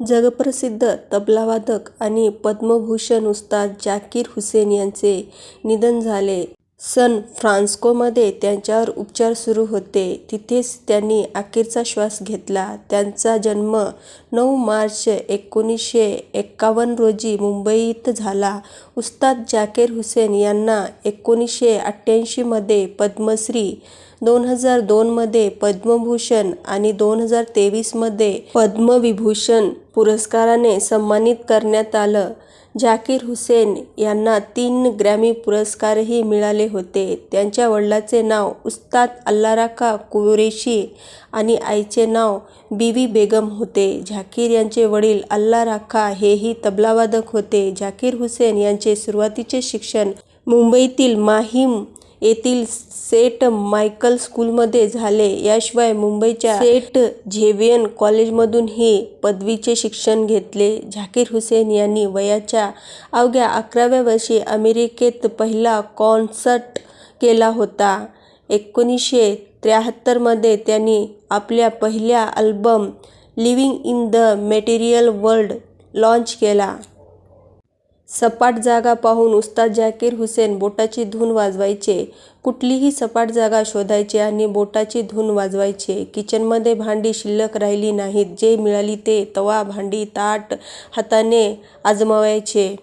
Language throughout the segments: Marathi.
जगप्रसिद्ध तबलावादक आणि पद्मभूषण उस्ताद जाकीर हुसेन यांचे निधन झाले. सन फ्रान्स्कोमध्ये त्यांच्यावर उपचार सुरू होते. तिथेच त्यांनी अखेरचा श्वास घेतला. त्यांचा जन्म नऊ मार्च एकोणीसशे एक्कावन्न रोजी मुंबईत झाला. उस्ताद जाकेर हुसेन यांना एकोणीसशे अठ्ठ्याऐंशीमध्ये पद्मश्री, दोन हजार दोनमध्ये पद्मभूषण आणि दोन हजार तेवीसमध्ये पद्मविभूषण पुरस्काराने सन्मानित करण्यात आलं. झाकीर हुसेन यांना तीन ग्रॅमी पुरस्कारही मिळाले होते. त्यांच्या वडिलांचे नाव उस्ताद अल्लारखा कुरेशी आणि आईचे नाव बीवी बेगम होते. झाकीर यांचे वडील अल्लारखा हेही तबलावादक होते. झाकीर हुसेन यांचे सुरुवातीचे शिक्षण मुंबईतील माहीम येथील सेंट मायकल स्कूलमध्ये झाले. याशिवाय मुंबईच्या सेंट झेवियर कॉलेजमधूनही पदवीचे शिक्षण घेतले. झाकीर हुसेन यांनी वयाच्या अवघ्या अकराव्या वर्षी अमेरिकेत पहिला कॉन्सर्ट केला होता. एकोणीसशे त्र्याहत्तरमध्ये त्यांनी आपल्या पहिल्या album living in the material world launch केला. सपाट जागा पाहून उस्ताद झाकीर हुसेन बोटाची धून वाजवायचे. कुठलीही सपाट जागा शोधायचे आणि बोटाची धून वाजवायचे. किचनमध्ये भांडी शिल्लक राहिली नाहीत. जे मिळाली ते तवा, भांडी, ताट हाताने आजमावायचे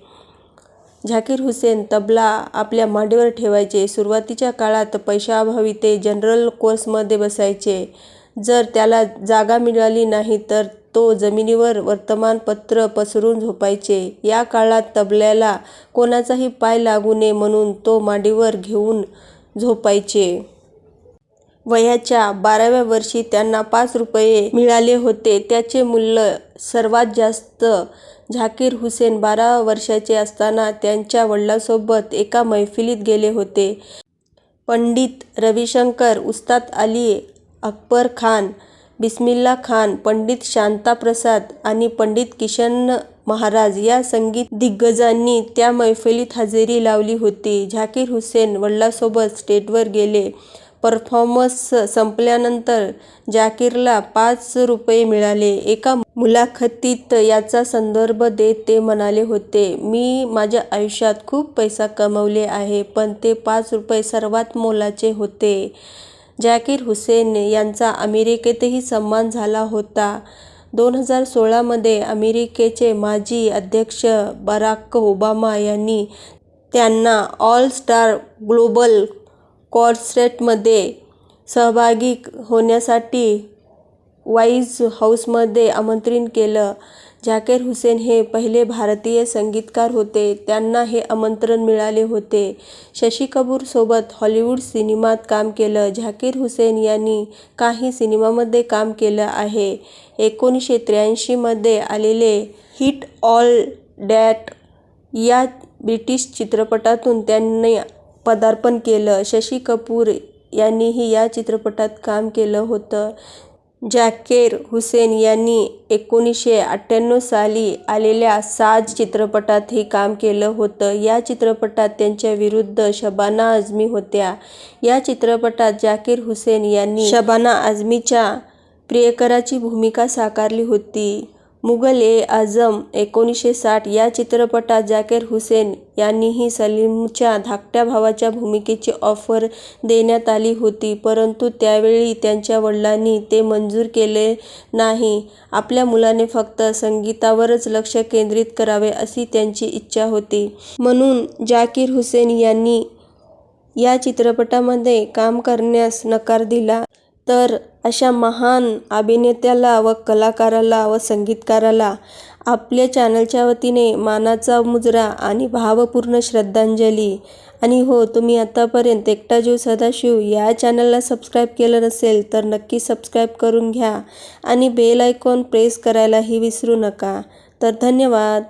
झाकीर हुसेन तबला आपल्या मांडीवर ठेवायचे. सुरुवातीच्या काळात पैशाअभावी ते जनरल कोर्समध्ये बसायचे. जर त्याला जागा मिळाली नाही तर तो जमिनीवर वर्तमानपत्र पसरून झोपायचे. या काळात तबल्याला कोणाचाही पाय लागू नये म्हणून तो मांडीवर घेऊन झोपायचे. वयाच्या बाराव्या वर्षी त्यांना पाच रुपये मिळाले होते. त्याचे मूल्य सर्वात जास्त झाकीर हुसेन बारा वर्षाचे असताना त्यांच्या वडिलांसोबत एका मैफिलीत गेले होते. पंडित रविशंकर, उस्ताद अली अकबर खान, बिस्मिल्ला खान, पंडित शांताप्रसाद आणि पंडित किशन महाराज या संगीत दिग्गजांनी त्या मैफिलीत हजेरी लावली होती. झाकीर हुसेन वडिलांसोबत स्टेजवर गेले. परफॉर्मन्स संपल्यानंतर जाकीरला पाच रुपये मिळाले. एका मुलाखतीत याचा संदर्भ देत ते म्हणाले होते, मी माझ्या आयुष्यात खूप पैसा कमावले आहे, पण ते पाच रुपये सर्वात मोलाचे होते. जाकीर हुसेन यांचा अमेरिकेतही सन्मान झाला होता. दोन हजार सोळामध्ये अमेरिकेचे माजी अध्यक्ष बराक ओबामा यांनी त्यांना ऑल स्टार ग्लोबल कॉन्सर्टमध्ये सहभागी होण्यासाठी व्हाईट हाऊसमध्ये आमंत्रित केलं. झाकीर हुसेन हे पहिले भारतीय संगीतकार होते. त्यांना हे आमंत्रण मिळाले होते. शशी कपूरसोबत हॉलिवूड सिनेमात काम केलं. झाकीर हुसेन यांनी काही सिनेमामध्ये काम केलं आहे. एकोणीसशे त्र्याऐंशीमध्ये आलेले हिट ऑल डॅट या ब्रिटिश चित्रपटातून त्यांनी पदार्पण केलं. शशी कपूर यांनीही या चित्रपटात काम केलं होतं. झाकीर हुसेन यांनी एकोणीसशे अठ्ठ्याण्णव साली आलेल्या साज चित्रपटातही काम केलं होतं. या चित्रपटात त्यांच्या विरुद्ध शबाना आझमी होत्या. या चित्रपटात जाकीर हुसेन यांनी शबाना आझमीच्या प्रियकराची भूमिका साकारली होती. मुघल-ए-आझम एकोणीसशे साठ या चित्रपटात जाकीर हुसेन यांनीही सलीमच्या धाकट्या भावाच्या भूमिकेची ऑफर देण्यात आली होती, परंतु त्यावेळी त्यांच्या वडिलांनी ते मंजूर केले नाही. आपल्या मुलाने फक्त संगीतावरच लक्ष केंद्रित करावे अशी त्यांची इच्छा होती. म्हणून जाकीर हुसेन यांनी या चित्रपटामध्ये काम करण्यास नकार दिला. तर अशा महान अभिनेत्याला व कलाकाराला व संगीतकाराला आपल्या चॅनलच्या वतीने मानाचा मुजरा आणि भावपूर्ण श्रद्धांजली. आणि हो, तुम्ही आतापर्यंत एकटा जीव सदाशिव या चॅनलला सबस्क्राईब केलं नसेल तर नक्की सबस्क्राईब करून घ्या आणि बेल आयकॉन प्रेस करायलाही विसरू नका. तर धन्यवाद.